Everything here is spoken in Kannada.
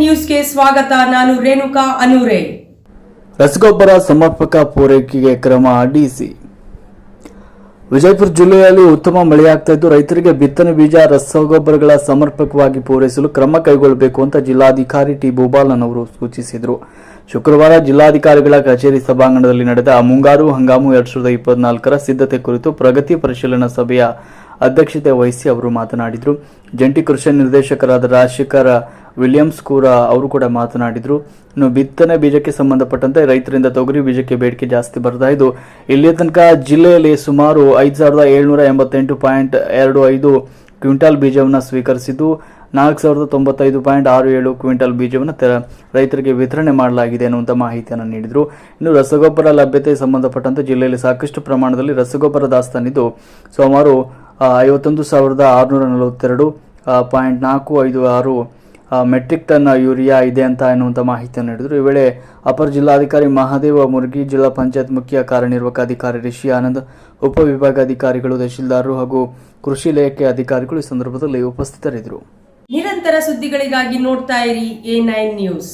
ನ್ಯೂಸ್ಗೆ ಸ್ವಾಗತ, ನಾನು ರೇಣುಕಾ ರಸಗೊಬ್ಬರ ಸಮರ್ಪಕ ಪೂರೈಕೆಗೆ ಕ್ರಮ ಡಿಸಿ ವಿಜಯಪುರ ಜಿಲ್ಲೆಯಲ್ಲಿ ಉತ್ತಮ ಮಳೆಯಾಗ್ತಾ ರೈತರಿಗೆ ಬಿತ್ತನೆ ಬೀಜ, ರಸಗೊಬ್ಬರಗಳ ಸಮರ್ಪಕವಾಗಿ ಪೂರೈಸಲು ಕ್ರಮ ಕೈಗೊಳ್ಳಬೇಕು ಅಂತ ಜಿಲ್ಲಾಧಿಕಾರಿ ಟಿ. ಭೂಪಾಲನ್ ಅವರು ಸೂಚಿಸಿದರು. ಶುಕ್ರವಾರ ಜಿಲ್ಲಾಧಿಕಾರಿಗಳ ಕಚೇರಿ ಸಭಾಂಗಣದಲ್ಲಿ ನಡೆದ ಮುಂಗಾರು ಹಂಗಾಮು ಎರಡ್ ಸಾವಿರದ ಇಪ್ಪತ್ನಾಲ್ಕರ ಸಿದ್ಧತೆ ಕುರಿತು ಪ್ರಗತಿ ಪರಿಶೀಲನಾ ಸಭೆಯ ಅಧ್ಯಕ್ಷತೆ ವಹಿಸಿ ಅವರು ಮಾತನಾಡಿದರು. ಜಂಟಿ ಕೃಷಿ ನಿರ್ದೇಶಕರಾದ ರಾಜಶೇಖರ ವಿಲಿಯಮ್ಸ್ ಕೂಡ ಅವರು ಕೂಡ ಮಾತನಾಡಿದರು. ಇನ್ನು ಬಿತ್ತನೆ ಬೀಜಕ್ಕೆ ಸಂಬಂಧಪಟ್ಟಂತೆ ರೈತರಿಂದ ತೊಗರಿ ಬೀಜಕ್ಕೆ ಬೇಡಿಕೆ ಜಾಸ್ತಿ ಬರ್ತಾ ಇದ್ದು, ಇಲ್ಲಿಯ ತನಕ ಜಿಲ್ಲೆಯಲ್ಲಿ ಸುಮಾರು ಐದು ಸಾವಿರದ ಏಳ್ನೂರ ಎಂಬತ್ತೆಂಟು ಪಾಯಿಂಟ್ ಎರಡು ಐದು ಕ್ವಿಂಟಾಲ್ ಬೀಜವನ್ನು ಸ್ವೀಕರಿಸಿದ್ದು, ನಾಲ್ಕು ಸಾವಿರದ ತೊಂಬತ್ತೈದು ಪಾಯಿಂಟ್ ಆರು ಏಳು ಕ್ವಿಂಟಲ್ ಬೀಜವನ್ನು ರೈತರಿಗೆ ವಿತರಣೆ ಮಾಡಲಾಗಿದೆ ಅನ್ನುವಂಥ ಮಾಹಿತಿಯನ್ನು ನೀಡಿದರು. ಇನ್ನು ರಸಗೊಬ್ಬರ ಲಭ್ಯತೆ ಸಂಬಂಧಪಟ್ಟಂತೆ ಜಿಲ್ಲೆಯಲ್ಲಿ ಸಾಕಷ್ಟು ಪ್ರಮಾಣದಲ್ಲಿ ರಸಗೊಬ್ಬರ ದಾಸ್ತಾನಿದ್ದು, ಸುಮಾರು ಐವತ್ತೊಂದು ಸಾವಿರದ ಆರುನೂರ ನಲವತ್ತೆರಡು ಪಾಯಿಂಟ್ ನಾಲ್ಕು ಐದು ಆರು ಮೆಟ್ರಿಕ್ ಟನ್ ಯೂರಿಯಾ ಇದೆ ಅಂತ ಎನ್ನುವಂಥ ಮಾಹಿತಿಯನ್ನು ನೀಡಿದರು. ಈ ವೇಳೆ ಅಪರ ಜಿಲ್ಲಾಧಿಕಾರಿ ಮಹಾದೇವ ಮುರುಗಿ, ಜಿಲ್ಲಾ ಪಂಚಾಯತ್ ಮುಖ್ಯ ಕಾರ್ಯನಿರ್ವಾಹಕ ಅಧಿಕಾರಿ ರಿಷಿ ಆನಂದ್ ಉಪವಿಭಾಗಾಧಿಕಾರಿಗಳು ತಹಶೀಲ್ದಾರರು ಹಾಗೂ ಕೃಷಿ ಇಲಾಖೆ ಅಧಿಕಾರಿಗಳು ಈ ಸಂದರ್ಭದಲ್ಲಿ ಉಪಸ್ಥಿತರಿದ್ದರು. ನಿರಂತರ ಸುದ್ದಿಗಳಿಗಾಗಿ ನೋಡ್ತಾ ಇರಿ ಎ ನೈನ್ ನ್ಯೂಸ್.